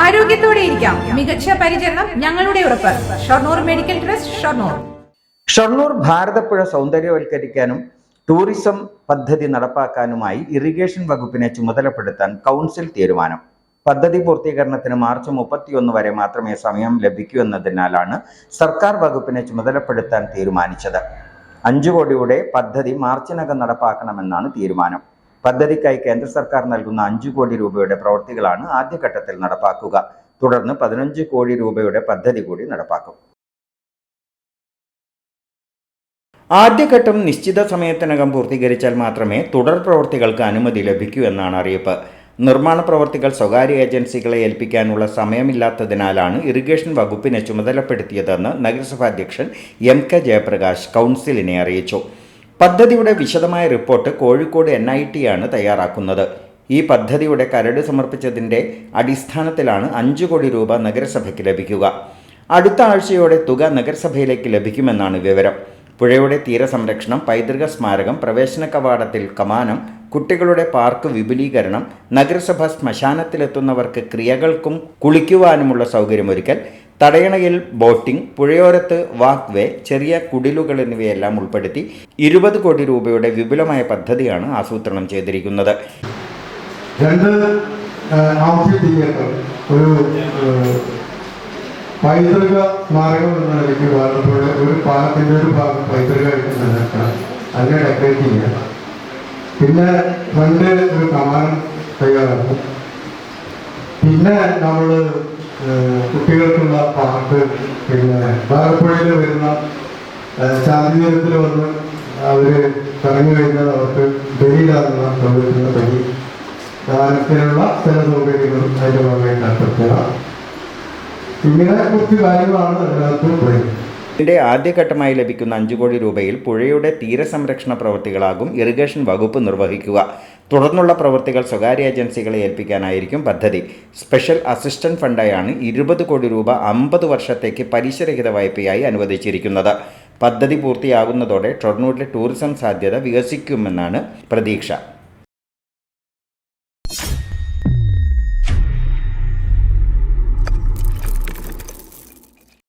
ആരോഗ്യത്തോടെ ഇരിക്കാം. മികച്ച പരിചരണം ഞങ്ങളുടെ ഉറപ്പ്. Shoranur medical trust Shoranur. Shoranur Bharathapuzha സൗന്ദര്യവൽക്കരിക്കാനും ടൂറിസം പദ്ധതി നടപ്പാക്കാനുമായി ഇറിഗേഷൻ വകുപ്പിനെ ചുമതലപ്പെടുത്താൻ കൗൺസിൽ തീരുമാനം. പദ്ധതി പൂർത്തീകരണത്തിന് മാർച്ച് മുപ്പത്തിയൊന്ന് വരെ മാത്രമേ സമയം ലഭിക്കൂ എന്നതിനാലാണ് സർക്കാർ വകുപ്പിനെ ചുമതലപ്പെടുത്താൻ തീരുമാനിച്ചത്. അഞ്ചു കോടിയുടെ പദ്ധതി മാർച്ചിനകം നടപ്പാക്കണമെന്നാണ് തീരുമാനം. പദ്ധതിക്കായി കേന്ദ്ര സർക്കാർ നൽകുന്ന അഞ്ചു കോടി രൂപയുടെ പ്രവൃത്തികളാണ് ആദ്യഘട്ടത്തിൽ നടപ്പാക്കുക. തുടർന്ന് പതിനഞ്ച് കോടി രൂപയുടെ പദ്ധതി കൂടി നടപ്പാക്കും. ആദ്യഘട്ടം നിശ്ചിത സമയത്തിനകം പൂർത്തീകരിച്ചാൽ മാത്രമേ തുടർ പ്രവൃത്തികൾക്ക് അനുമതി ലഭിക്കൂ എന്നാണ് അറിയിപ്പ്. നിർമ്മാണ പ്രവർത്തികൾ സ്വകാര്യ ഏജൻസികളെ ഏൽപ്പിക്കാനുള്ള സമയമില്ലാത്തതിനാലാണ് ഇറിഗേഷൻ വകുപ്പിനെ ചുമതലപ്പെടുത്തിയതെന്ന് നഗരസഭാ അധ്യക്ഷൻ എം കെ ജയപ്രകാശ് കൗൺസിലിനെ അറിയിച്ചു. പദ്ധതിയുടെ വിശദമായ report Kozhikode N I T ആണ് തയ്യാറാക്കുന്നത്. ഈ പദ്ധതിയുടെ കരട് സമർപ്പിച്ചതിന്റെ അടിസ്ഥാനത്തിലാണ് അഞ്ച് കോടി രൂപ നഗരസഭയ്ക്ക് ലഭിക്കുക. അടുത്ത ആഴ്ചയോടെ തുക നഗരസഭയിലേക്ക് ലഭിക്കുമെന്നാണ് വിവരം. പുഴയുടെ തീരസംരക്ഷണം പൈതൃക സ്മാരകം പ്രവേശന കവാടത്തിൽ കമാനം കുട്ടികളുടെ പാർക്ക് വിപുലീകരണം നഗരസഭ ശ്മശാനത്തിലെത്തുന്നവർക്ക് ക്രിയകൾക്കും കുളിക്കുവാനുമുള്ള സൗകര്യമൊരുക്കൽ തടയണയിൽ ബോട്ടിംഗ് പുഴയോരത്ത് വാക്ക് വേ ചെറിയ കുടിലുകൾ എന്നിവയെല്ലാം ഉൾപ്പെടുത്തി ഇരുപത് കോടി രൂപയുടെ വിപുലമായ പദ്ധതിയാണ് ആസൂത്രണം ചെയ്തിരിക്കുന്നത്. രണ്ട് തിയേറ്റർ ഒരു പൈതൃക സ്മാരകം എന്ന നിലയ്ക്ക് ഭാരതപ്പുഴ ഒരു പാലത്തിന്റെ ഒരു ഭാഗം പൈതൃകമായിട്ട് നിലനിർത്തണം അതിനെ ഡെക്കറേറ്റ് ചെയ്യണം. പിന്നെ ഫ്രണ്ട് ഒരു കമാനം തയ്യാറാക്കും. പിന്നെ നമ്മൾ കുട്ടികൾക്കുള്ള പാർക്ക് പിന്നെ വാഗപ്പുഴയിൽ വരുന്ന ചാന്തിനീരത്തിൽ വന്ന് അവർ കറങ്ങി കഴിഞ്ഞാൽ അവർക്ക് ബലിയിലാകുന്ന സൗകര്യത്തിന് ബലി. ദാനത്തിനുള്ള ചില സൗകര്യങ്ങളും അതിന്റെ ഭാഗമായിട്ട് ഏർപ്പെടുത്തുക ഇങ്ങനെ കുറച്ച് കാര്യങ്ങളാണ് അതിനകത്ത് പറയുന്നത് ഇതിന്റെ ആദ്യഘട്ടമായി ലഭിക്കുന്ന അഞ്ചു കോടി രൂപയിൽ പുഴയുടെ തീരസംരക്ഷണ പ്രവൃത്തികളാകും ഇറിഗേഷൻ വകുപ്പ് നിർവഹിക്കുക. തുടർന്നുള്ള പ്രവൃത്തികൾ സ്വകാര്യ ഏജൻസികളെ ഏൽപ്പിക്കാനായിരിക്കും പദ്ധതി. സ്പെഷ്യൽ അസിസ്റ്റന്റ് ഫണ്ടായാണ് ഇരുപത് കോടി രൂപ അമ്പത് വർഷത്തേക്ക് പലിശരഹിത വായ്പയായി അനുവദിച്ചിരിക്കുന്നത്. പദ്ധതി പൂർത്തിയാകുന്നതോടെ ഷൊർണൂരിലെ ടൂറിസം സാധ്യത വികസിക്കുമെന്നാണ് പ്രതീക്ഷ.